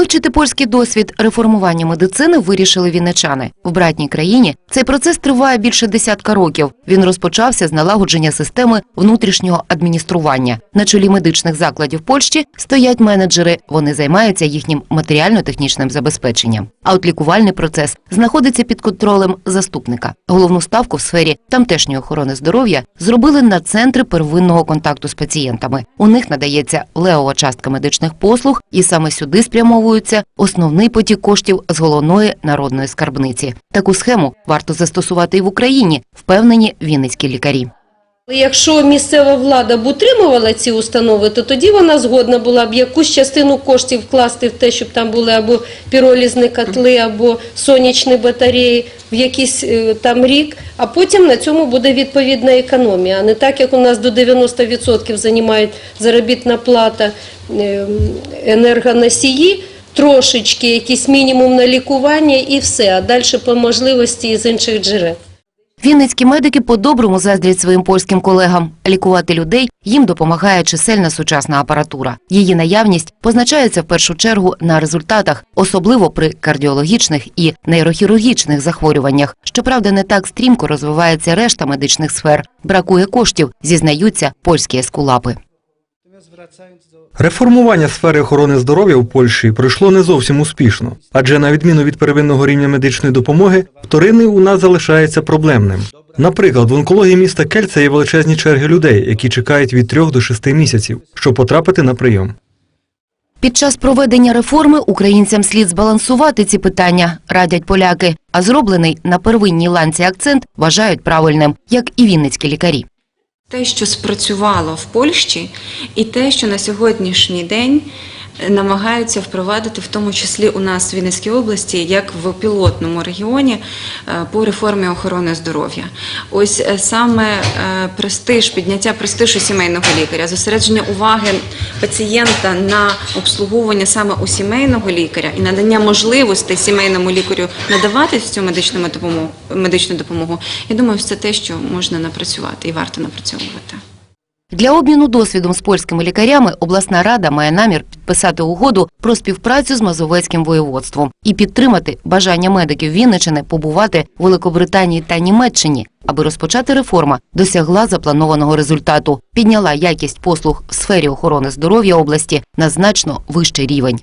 Вивчити польський досвід реформування медицини вирішили вінничани. В братній країні цей процес триває більше десятка років. Він розпочався з налагодження системи внутрішнього адміністрування. На чолі медичних закладів Польщі стоять менеджери. Вони займаються їхнім матеріально-технічним забезпеченням. А от лікувальний процес знаходиться під контролем заступника. Головну ставку в сфері тамтешньої охорони здоров'я зробили на центри первинного контакту з пацієнтами. У них надається левова частка медичних послуг, і саме сюди спрямовується основний потік коштів з головної народної скарбниці. Таку схему варто застосувати і в Україні, впевнені вінницькі лікарі. Якщо місцева влада б утримувала ці установи, то тоді вона згодна була б якусь частину коштів вкласти в те, щоб там були або піролізні котли, або сонячні батареї в якийсь е, там рік, а потім на цьому буде відповідна економія. А не так, як у нас до 90% займають заробітна плата е, енергоносії, трошечки якийсь мінімум на лікування і все, а далі по можливості з інших джерел. Вінницькі медики по-доброму заздрять своїм польським колегам. Лікувати людей їм допомагає чисельна сучасна апаратура. Її наявність позначається в першу чергу на результатах, особливо при кардіологічних і нейрохірургічних захворюваннях. Щоправда, не так стрімко розвивається решта медичних сфер. Бракує коштів, зізнаються польські ескулапи. Реформування сфери охорони здоров'я у Польщі пройшло не зовсім успішно, адже на відміну від первинного рівня медичної допомоги, вторинний у нас залишається проблемним. Наприклад, в онкології міста Кельце є величезні черги людей, які чекають від 3 до 6 місяців, щоб потрапити на прийом. Під час проведення реформи українцям слід збалансувати ці питання, радять поляки. А зроблений на первинній ланці акцент вважають правильним, як і вінницькі лікарі. Те, що спрацювало в Польщі, і те, що на сьогоднішній день намагаються впровадити, в тому числі у нас в Вінницькій області, як в пілотному регіоні е, по реформі охорони здоров'я. Ось е, саме е, престиж, підняття престижу сімейного лікаря, зосередження уваги пацієнта на обслуговування саме у сімейного лікаря і надання можливостей сімейному лікарю надавати цю медичну допомогу, медичну допомогу. Я думаю, це те, що можна напрацювати і варто напрацьовувати. Для обміну досвідом з польськими лікарями обласна рада має намір підписати угоду про співпрацю з Мазовецьким воєводством і підтримати бажання медиків Вінничини побувати у Великобританії та Німеччині, аби розпочати реформа досягла запланованого результату, підняла якість послуг в сфері охорони здоров'я області на значно вищий рівень.